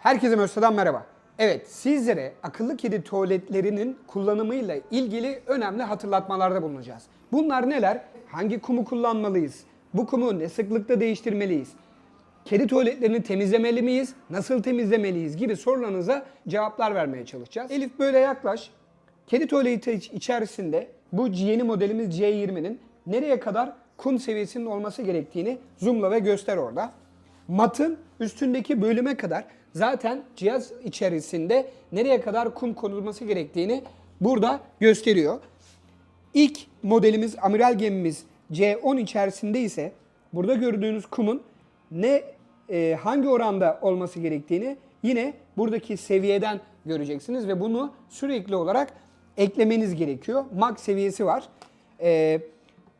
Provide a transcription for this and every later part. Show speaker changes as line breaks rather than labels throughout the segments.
Herkese Mösyö'den merhaba. Evet, sizlere akıllı kedi tuvaletlerinin kullanımıyla ilgili önemli hatırlatmalarda bulunacağız. Bunlar neler? Hangi kumu kullanmalıyız? Bu kumu ne sıklıkta değiştirmeliyiz? Kedi tuvaletlerini temizlemeli miyiz? Nasıl temizlemeliyiz? gibi sorularınıza cevaplar vermeye çalışacağız. Elif böyle yaklaş. Kedi tuvaleti iç- içerisinde bu yeni modelimiz C20'nin nereye kadar kum seviyesinin olması gerektiğini zoomla ve göster orada. Matın üstündeki bölüme kadar zaten cihaz içerisinde nereye kadar kum konulması gerektiğini burada gösteriyor. İlk modelimiz amiral gemimiz C10 içerisinde ise burada gördüğünüz kumun ne e, hangi oranda olması gerektiğini yine buradaki seviyeden göreceksiniz ve bunu sürekli olarak eklemeniz gerekiyor. Max seviyesi var. E,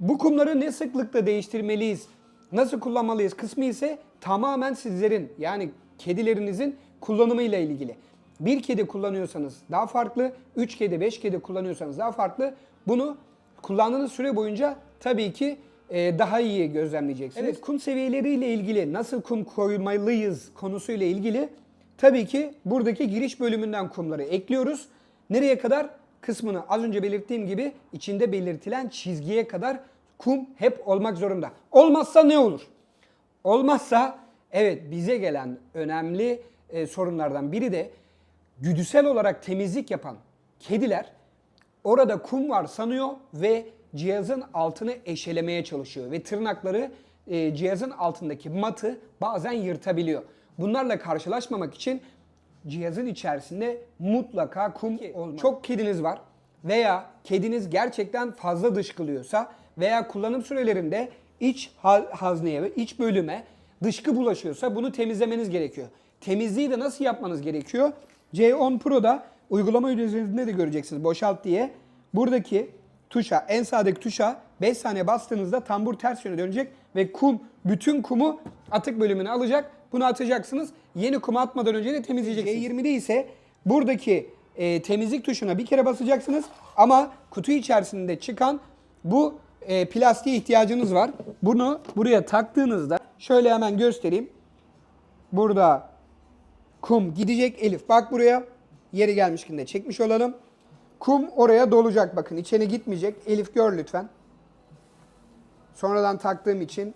bu kumları ne sıklıkla değiştirmeliyiz, nasıl kullanmalıyız kısmı ise tamamen sizlerin yani kedilerinizin kullanımıyla ilgili. Bir kedi kullanıyorsanız daha farklı, 3 kedi, 5 kedi kullanıyorsanız daha farklı. Bunu kullandığınız süre boyunca tabii ki e, daha iyi gözlemleyeceksiniz. Evet, kum seviyeleriyle ilgili nasıl kum koymalıyız konusuyla ilgili tabii ki buradaki giriş bölümünden kumları ekliyoruz. Nereye kadar? Kısmını az önce belirttiğim gibi içinde belirtilen çizgiye kadar kum hep olmak zorunda. Olmazsa ne olur? Olmazsa evet bize gelen önemli e, sorunlardan biri de güdüsel olarak temizlik yapan kediler orada kum var sanıyor ve cihazın altını eşelemeye çalışıyor ve tırnakları e, cihazın altındaki matı bazen yırtabiliyor. Bunlarla karşılaşmamak için cihazın içerisinde mutlaka kum olmalı. Çok kediniz var veya kediniz gerçekten fazla dışkılıyorsa veya kullanım sürelerinde iç ha- hazneye ve iç bölüme dışkı bulaşıyorsa bunu temizlemeniz gerekiyor. Temizliği de nasıl yapmanız gerekiyor? C10 Pro'da uygulama üzerinde de göreceksiniz boşalt diye. Buradaki tuşa, en sağdaki tuşa 5 saniye bastığınızda tambur ters yöne dönecek ve kum, bütün kumu atık bölümüne alacak. Bunu atacaksınız. Yeni kumu atmadan önce de temizleyeceksiniz. C20'de ise buradaki e, temizlik tuşuna bir kere basacaksınız ama kutu içerisinde çıkan bu e, plastiğe ihtiyacınız var. Bunu buraya taktığınızda şöyle hemen göstereyim. Burada kum gidecek Elif. Bak buraya. Yeri gelmişken de çekmiş olalım. Kum oraya dolacak bakın. içine gitmeyecek. Elif gör lütfen. Sonradan taktığım için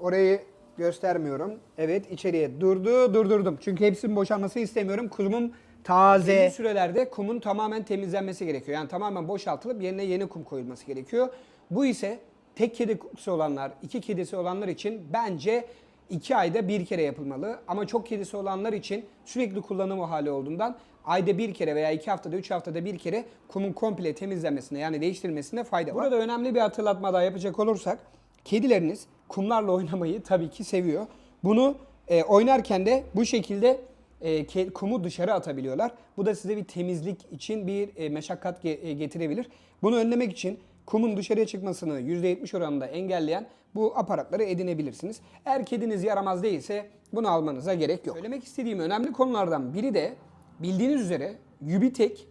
orayı göstermiyorum. Evet içeriye durdu durdurdum. Çünkü hepsinin boşalmasını istemiyorum. Kumum taze. Belli sürelerde kumun tamamen temizlenmesi gerekiyor. Yani tamamen boşaltılıp yerine yeni kum koyulması gerekiyor. Bu ise tek kedisi olanlar, iki kedisi olanlar için bence iki ayda bir kere yapılmalı. Ama çok kedisi olanlar için sürekli kullanım hali olduğundan ayda bir kere veya iki haftada, üç haftada bir kere kumun komple temizlenmesine yani değiştirilmesine fayda var. Burada önemli bir hatırlatma daha yapacak olursak kedileriniz kumlarla oynamayı tabii ki seviyor. Bunu e, oynarken de bu şekilde e, kumu dışarı atabiliyorlar. Bu da size bir temizlik için bir e, meşakkat ge- e, getirebilir. Bunu önlemek için kumun dışarıya çıkmasını %70 oranında engelleyen bu aparatları edinebilirsiniz. Eğer kediniz yaramaz değilse bunu almanıza gerek yok. Söylemek istediğim önemli konulardan biri de bildiğiniz üzere Ubitek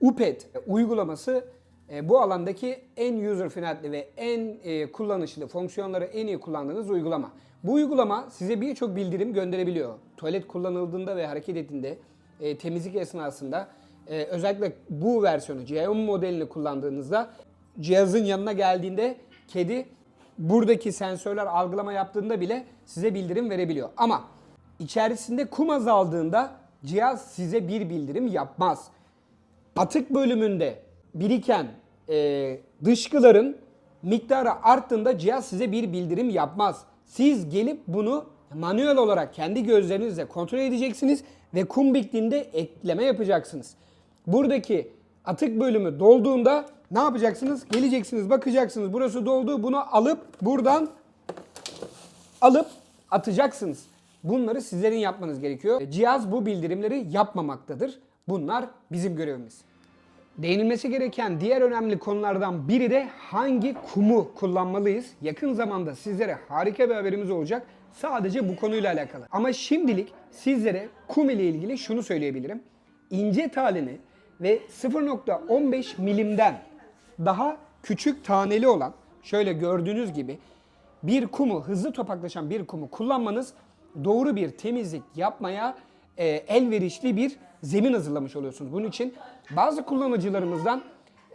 UPET uygulaması e, bu alandaki en user friendly ve en e, kullanışlı, fonksiyonları en iyi kullandığınız uygulama. Bu uygulama size birçok bildirim gönderebiliyor. Tuvalet kullanıldığında ve hareket ettiğinde, e, temizlik esnasında özellikle bu versiyonu, GIOM modelini kullandığınızda cihazın yanına geldiğinde kedi buradaki sensörler algılama yaptığında bile size bildirim verebiliyor. Ama içerisinde kum azaldığında cihaz size bir bildirim yapmaz atık bölümünde biriken e, dışkıların miktarı arttığında cihaz size bir bildirim yapmaz. Siz gelip bunu manuel olarak kendi gözlerinizle kontrol edeceksiniz ve kum bittiğinde ekleme yapacaksınız. Buradaki atık bölümü dolduğunda ne yapacaksınız? Geleceksiniz, bakacaksınız. Burası doldu. Bunu alıp buradan alıp atacaksınız. Bunları sizlerin yapmanız gerekiyor. Cihaz bu bildirimleri yapmamaktadır. Bunlar bizim görevimiz. Değinilmesi gereken diğer önemli konulardan biri de hangi kumu kullanmalıyız? Yakın zamanda sizlere harika bir haberimiz olacak. Sadece bu konuyla alakalı. Ama şimdilik sizlere kum ile ilgili şunu söyleyebilirim. İnce talini ve 0.15 milimden daha küçük taneli olan şöyle gördüğünüz gibi bir kumu hızlı topaklaşan bir kumu kullanmanız doğru bir temizlik yapmaya e, elverişli bir zemin hazırlamış oluyorsunuz. Bunun için bazı kullanıcılarımızdan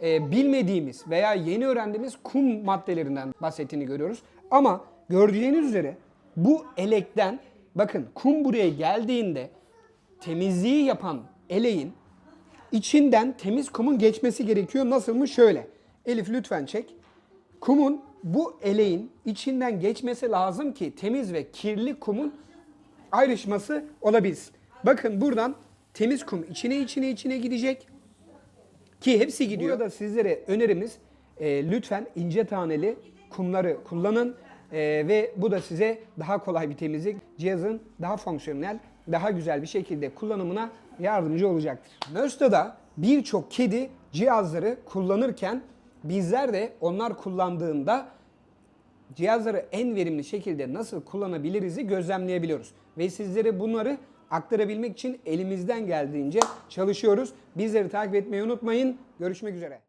e, bilmediğimiz veya yeni öğrendiğimiz kum maddelerinden bahsettiğini görüyoruz. Ama gördüğünüz üzere bu elekten bakın kum buraya geldiğinde temizliği yapan eleğin içinden temiz kumun geçmesi gerekiyor. Nasıl mı? Şöyle. Elif lütfen çek. Kumun bu eleğin içinden geçmesi lazım ki temiz ve kirli kumun ayrışması olabilsin. Bakın buradan temiz kum içine içine içine gidecek. Ki hepsi gidiyor. Burada sizlere önerimiz e, lütfen ince taneli kumları kullanın. E, ve bu da size daha kolay bir temizlik, cihazın daha fonksiyonel, daha güzel bir şekilde kullanımına yardımcı olacaktır. Mösta'da birçok kedi cihazları kullanırken bizler de onlar kullandığında cihazları en verimli şekilde nasıl kullanabiliriz'i gözlemleyebiliyoruz. Ve sizlere bunları aktarabilmek için elimizden geldiğince çalışıyoruz. Bizleri takip etmeyi unutmayın. Görüşmek üzere.